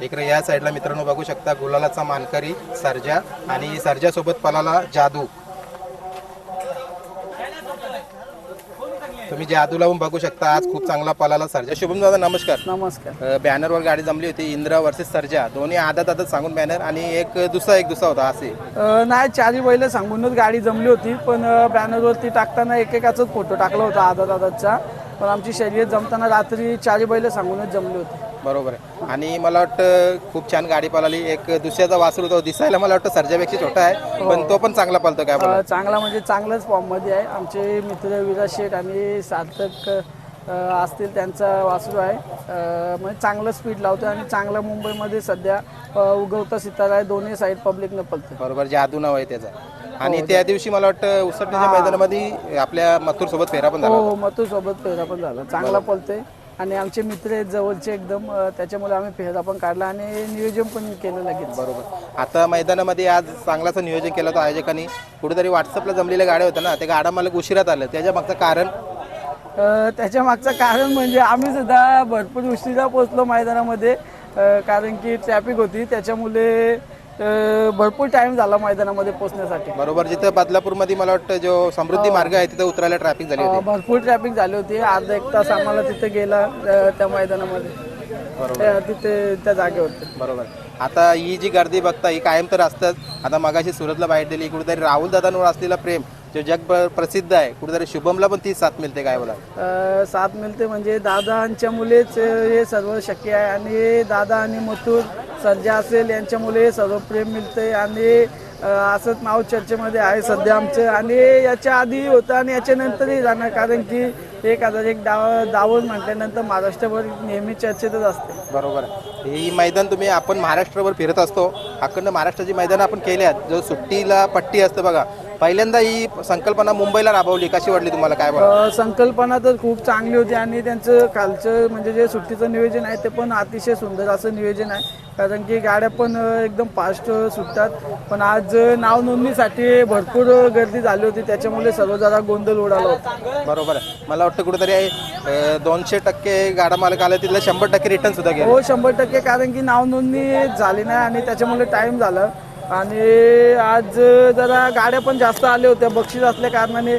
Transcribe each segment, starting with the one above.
इकडे या साईडला मित्रांनो बघू शकता गुलालाचा मानकरी सर्जा आणि सर्जा सोबत पलाला जादू. तुम्ही जादूला पण बघू शकता आज खूप चांगला पलाला सर्जा. शुभम दादा नमस्कार. नमस्कार. अ, बॅनरवर गाडी जमली होती इंद्रा वर्सेस सर्जा. दोन्ही आदत आदत सांगून बॅनर आणि एक दुसरा एक दुसरा होता असे. अ, नाही चारी बैल सांगूनच गाडी जमली होती पण अ, बॅनरवरती टाकताना एकेकाचाच फोटो टाकला होता आदत आदतचा. पण आमची शर्यत जमताना रात्री चारी बैल सांगूनच जमली होती. बरोबर आहे. आणि मला वाटतं खूप छान गाडी पळाली. एक दुसऱ्याचा वासरू तो दिसायला मला वाटतं सर्जापेक्षा छोटा आहे पण तो पण चांगला पळतो काय बोला चांगला म्हणजे चांगलंच फॉर्ममध्ये आहे. आमचे मित्र विराज शेठ आणि सार्थक अ, असतील त्यांचा वासरू आहे. अ, म्हणजे चांगलं स्पीड लावतो आणि चांगला मुंबईमध्ये सध्या अ, उगवता सितारा आहे. दोन्ही साईड पब्लिकनं पळतं बरोबर जादू नाव आहे त्याचा. आणि त्या दिवशी मला वाटतं उसटण्याच्या मैदानामध्ये आपल्या मथुर सोबत फेरा पण झाला हो मथू सोबत फेरा पण झाला. चांगला पळतोय. आणि आमचे मित्र आहेत जवळचे एकदम त्याच्यामुळे आम्ही फेरा पण काढला आणि नियोजन पण केलं लगेच. बरोबर. आता मैदानामध्ये आज चांगलाचं नियोजन केलं होतं आयोजकांनी. कुठेतरी व्हॉट्सअपला जमलेल्या गाड्या होत्या ना त्या गाडा मला उशिरात आलं. त्याच्या मागचं कारण? त्याच्या मागचं कारण म्हणजे आम्ही सुद्धा भरपूर उशिरा पोचलो मैदानामध्ये कारण की ट्रॅफिक होती. त्याच्यामुळे भरपूर टाइम झाला मैदानामध्ये पोचण्यासाठी बरोबर जिथं बदलापूरमध्ये मला वाटतं जो समृद्धी मार्ग आहे तिथं उतरायला ट्रॅफिक झाली होती. भरपूर ट्रॅफिक झाली होती. अर्धा एक तास आम्हाला तिथे गेला त्या मैदानामध्ये. त्या- तिथे त्या जागेवरती बरोबर. आता ही जी गर्दी बघता ही कायम तर असतात आता मगाशी सुरतला बाहेर दिली कुठेतरी राहुल दादांवर असलेला प्रेम जो जग प्रसिद्ध आहे कुठेतरी शुभमला पण ती साथ मिळते काय बोला अ, साथ मिळते म्हणजे दादांच्या मुलेच अ, हे सर्व शक्य आहे. आणि दादा आणि मथुर सर्जा असेल यांच्यामुळे सर्व प्रेम मिळते आणि असंच नाव चर्चेमध्ये आहे सध्या आमचं. आणि याच्या आधी होतं आणि याच्यानंतरही जाणार कारण की एक हजार एक डाव डावल म्हटल्यानंतर महाराष्ट्रभर नेहमी चर्चेतच असते. बरोबर. ही मैदान तुम्ही आपण महाराष्ट्रभर फिरत असतो. अखंड महाराष्ट्राची मैदान आपण केली आहेत. जो सुट्टीला पट्टी असते बघा पहिल्यांदा ही संकल्पना मुंबईला राबवली. कशी वाटली तुम्हाला? काय अ, संकल्पना तर खूप चांगली होती आणि त्यांचं खालचं म्हणजे जे सुट्टीचं नियोजन आहे ते पण अतिशय सुंदर असं नियोजन आहे. कारण की गाड्या पण अ, एकदम फास्ट सुटतात. पण आज नाव नोंदणीसाठी भरपूर गर्दी झाली होती. त्याच्यामुळे सर्व जरा गोंधळ उडाला होता. बरोबर आहे. मला वाटतं कुठेतरी अं, दोनशे टक्के गाडा मालक आला तिथलं शंभर टक्के रिटर्न सुद्धा गेले. हो शंभर टक्के. कारण की नाव नोंदणी झाली नाही आणि त्याच्यामुळे टाईम झाला. आणि आज जरा गाड्या पण जास्त आल्या होत्या. बक्षीस असल्या कारणाने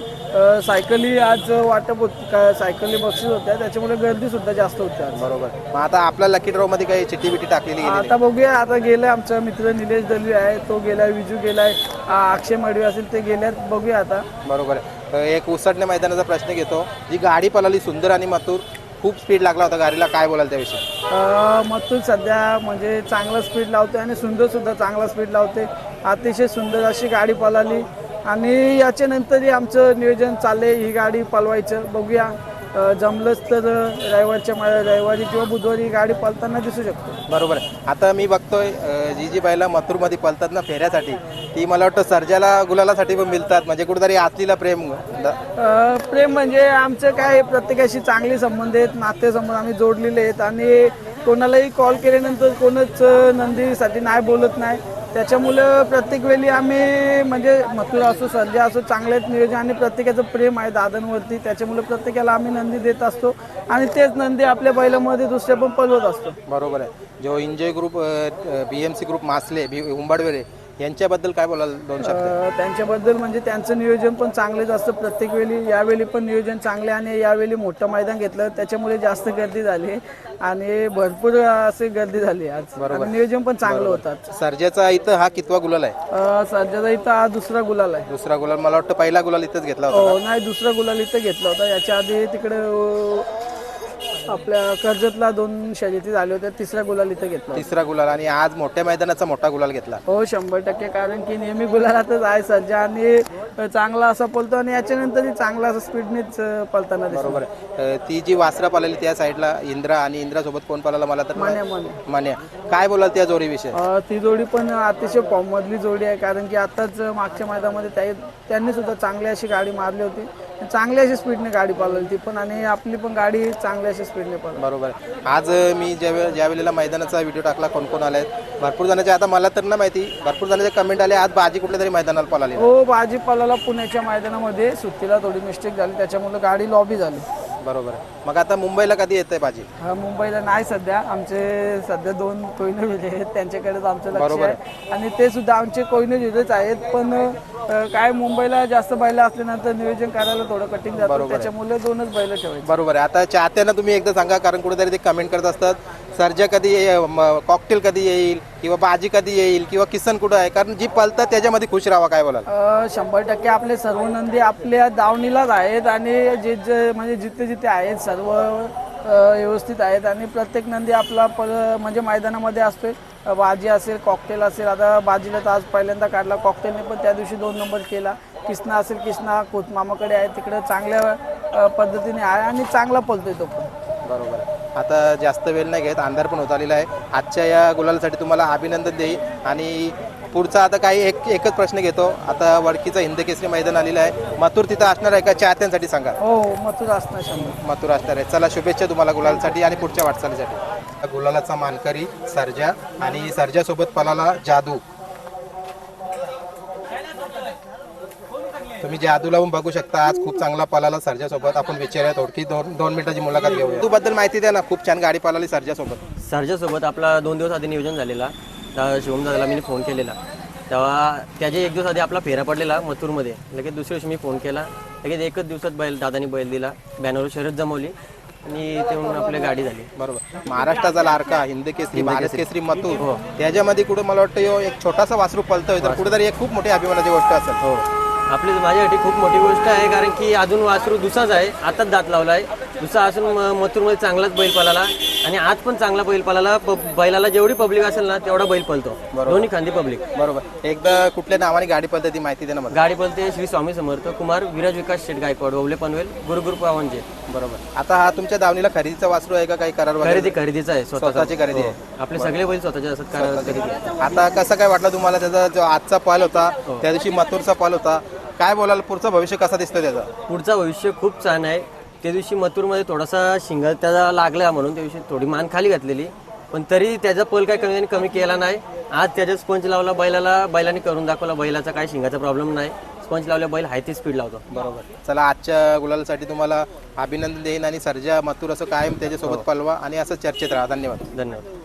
सायकली आज वाटप होत सायकली बक्षीस होत्या. त्याच्यामुळे गर्दी सुद्धा जास्त होती आज. बरोबर. मग आता आपल्या लकी ड्रॉ मध्ये काही चिठ्ठी बिटी टाकलेली आता बघूया. आता गेलाय आमचा मित्र निलेश दलवी आहे. तो गेलाय विजू गेलाय. अक्षय मडवी असेल ते गेल्यात. बघूया आता. बरोबर आहे. एक उसटण्या मैदानाचा प्रश्न घेतो. जी गाडी पळाली सुंदर आणि मथुर खूप स्पीड लागला होता गाडीला. काय बोलाल त्याविषयी? अ, मथुर सध्या म्हणजे चांगला स्पीड लावते आणि सुंदर सुद्धा चांगला स्पीड लावते अतिशय सुंदर अशी गाडी पळाली. आणि याच्यानंतरही आमचं नियोजन चालले ही गाडी पळवायचं. बघूया. जमलंच तर रविवारच्या मा- रविवारी किंवा बुधवारी गाडी पळताना दिसू शकतो. बरोबर आहे. आता मी बघतोय अं, जी जी बैला मथुरमध्ये पळतात ना फेऱ्यासाठी ती मला वाटतं सर्जाला गुलालासाठी पण मिळतात. म्हणजे कुठेतरी आतलीला प्रेम द- अ, प्रेम म्हणजे आमचं काय प्रत्येकाशी चांगले संबंध आहेत नातेसंबंध आम्ही जोडलेले आहेत आणि कोणालाही कॉल केल्यानंतर कोणच अ, नंदीसाठी नाही बोलत नाही. त्याच्यामुळं प्रत्येक वेळी आम्ही म्हणजे मथुर असो सध्या असो चांगलेच नियोजन आणि प्रत्येकाचं प्रेम आहे दादांवरती. त्याच्यामुळे प्रत्येकाला आम्ही नंदी देत असतो आणि तेच नंदी आपल्या बैलामध्ये दुसरे पण पलवत असतो. बरोबर आहे. जो enjoy group B M C group मासले बी उंबाडवेरे यांच्याबद्दल काय बोलाल दोन शब्द? अ, त्यांच्याबद्दल म्हणजे त्यांचं नियोजन पण चांगलेच असतं प्रत्येक वेळी यावेळी पण नियोजन चांगले आणि यावेळी मोठं मैदान घेतलं त्याच्यामुळे जास्त गर्दी झाली आणि भरपूर असे गर्दी झाली आज. आणि नियोजन पण चांगलं होतं सर्जाचा इथं हा कितवा गुलाल आहे? अ, सध्याचा इथं हा दुसरा गुलाल आहे. दुसरा गुलाल. मला वाटतं पहिला गुलाल इथंच घेतला होता हो नाही दुसरा गुलाल इथं घेतला होता. याच्या आधी तिकडे अ, आपल्या कर्जतला दोन शर्यती झाल्या होत्या तिसरा गुलाल इथं घेतला होता. तिसरा गुलाल आणि आज मोठ्या मैदानाचा मोठा गुलाल घेतला. हो शंभर टक्के कारण की नेहमी गुलालातच आहे सज्जा आणि चांगला असा पळतो आणि याच्यानंतरही चांगला असं स्पीडनेच दिसतो. बरोबर. अं, ती जी वासरा पाळलेली त्या साईडला इंद्रा आणि इंद्रा सोबत कोण पाळाला मला तर मान्या मान्य. मान्या. काय बोलाल त्या जोडीविषयी? अ, ती जोडी पण अतिशय फॉर्म मधली जोडी आहे कारण की आताच मागच्या मैदानामध्ये त्या त्यांनी सुद्धा चांगली अशी गाडी मारली होती. चांगली अशी स्पीडने गाडी पाळली ती पण आणि आपली पण गाडी चांगली अशी स्पीडने पाळली बरोबर. आहे. आज अं, मी ज्या वेळे ज्या वेळेला मैदानाचा व्हिडिओ टाकला कोण कोण आले भरपूर जणांचे आता मला तर ना माहिती भरपूर जणांचे कमेंट आले आज बाजी कुठल्या तरी मैदानाला पळाली. हो भाजीपाल्याला पुण्याच्या मैदानामध्ये सुट्टीला थोडी मिस्टेक झाली त्याच्यामुळे गाडी लॉबी झाली. बरोबर. आहे. मग आता मुंबईला कधी येतंय भाजी? हा, मुंबईला नाही सध्या. आमचे सध्या दोन कोयने विले आहेत. त्यांच्याकडेच आमचं लक्ष बरोबर. आहे. आणि ते सुद्धा आमचे कोयने विलेच आहेत. पण अ, काय मुंबईला जास्त बैल असल्यानंतर नियोजन करायला थोडं कठीण जातं. त्याच्यामुळे दोनच बैल ठेवायचे. बरोबर आहे. आता चाहत्यांना तुम्ही एकदा सांगा कारण कुठेतरी ते कमेंट करत असतात. सर्जा कधी कॉकटेल कधी येईल किंवा भाजी कधी येईल किंवा किसन कुठं आहे? कारण जी पलतात त्याच्यामध्ये खुश राहावा काय बोलाल? अ, शंभर टक्के आपले सर्व नंदी आपल्या दावणीलाच आहेत आणि जे जे म्हणजे जिथे जिथे आहेत सर्व व्यवस्थित आहेत आणि प्रत्येक नंदी आपला प म्हणजे मैदानामध्ये असतोय. बाजी असेल कॉकटेल असेल आता बाजीला तर आज पहिल्यांदा काढला कॉकटेलने पण त्या दिवशी दोन नंबर केला. किसना असेल किसना कोत मामाकडे आहे तिकडे चांगल्या पद्धतीने आहे आणि चांगला पलतोय तो पण. बरोबर. आहे. आता जास्त वेळ नाही घेत अंधार पण होत आलेला आहे. आजच्या या गुलालासाठी तुम्हाला अभिनंदन देईल आणि पुढचा आता काही एक एकच प्रश्न घेतो. आता वडकीचं हिंद केसरी मैदान आलेलं आहे. मथुर तिथं असणार आहे का? चाहत्यांसाठी सांगा. हो हो मथुर असणार शंभर. मथुर असणार आहे. चला शुभेच्छा तुम्हाला गुलालसाठी आणि पुढच्या वाटचालीसाठी. गुलालाचा मानकरी सर्जा आणि सर्जासोबत पलाला जादू. तुम्ही जादूला पण बघू शकता आज खूप चांगला पलाला सर्जासोबत आपण विचारूया थोडकी दोन दोन मिनिटाची मुलाखत घेऊया तू बद्दल माहिती द्या ना खूप छान गाडी पळाली सर्जासोबत. सरजासोबत आपला दोन दिवस आधी नियोजन झालेला. त्या शिवम दादाला मी फोन केलेला. तेव्हा त्याच्या एक दिवस आधी आपला फेरा पडलेला मथुरमध्ये. लगेच दुसऱ्या दिवशी मी फोन केला. लगेच एकच दिवसात बैल दादानी बैल दिला. बॅनरवर शर्यत जमवली. आणि तेवढून आपली गाडी झाली. बरोबर. महाराष्ट्राचा लाडका हिंद केसरी भारत केसरी. मथुर. त्याच्यामध्ये कुठं मला वाटतं एक छोटासा वासरू पलतोय तर कुठेतरी एक खूप मोठी अभिमानाची गोष्ट असेल. हो. आपली माझ्यासाठी खूप मोठी गोष्ट आहे कारण की अजून वासरू दुसाच आहे. आताच दात लावला आहे दुसा असून मथुरमध्ये चांगलाच बैल पळाला. आणि आज पण चांगला बैल पळाला. बैलाला जेवढी पब्लिक असेल ना तेवढा बैल पळतो. दोन्ही खांदी पब्लिक. बरोबर. एकदा कुठल्या नावाने गाडी पळते ती माहिती दे ना मला. गाडी पळते श्री स्वामी समर्थ कुमार विराज विकास शेट गायकवाड ओवले पनवेल गुरुगुरु पावनचे बरोबर. आता हा तुमच्या दावणीला खरेदीचा वासरू आहे का काही करार वगैरे? खरेदी खरेदीचा आहे. स्वतःचा. खरेदी आहे. आपले सगळे बैल स्वतःचे असतात कारण खरेदी. आहे. आता कसं काय वाटलं तुम्हाला त्याचा जो आजचा पाल होता त्या दिवशी मथुरचा पाल होता? काय बोलाल पुढचं भविष्य कसं दिसतं त्याचं? पुढचा भविष्य खूप छान आहे. त्या दिवशी मथुरमध्ये थोडासा शिंग त्याचा लागला म्हणून त्या दिवशी थोडी मान खाली घातलेली. पण तरी त्याचा पल काय कमी कमी केला नाही. आज त्याच्या स्पंज लावला बैलाला बैलाने करून दाखवला बैलाचा काय शिंगाचा प्रॉब्लेम नाही. स्पंज लावल्या बैल हाय ती स्पीड लावतो बरोबर. चला आजच्या गुलालासाठी तुम्हाला अभिनंदन देईन आणि सर्जा मथुर असं कायम त्याच्यासोबत पलवा आणि असं चर्चेत राहा. धन्यवाद. धन्यवाद.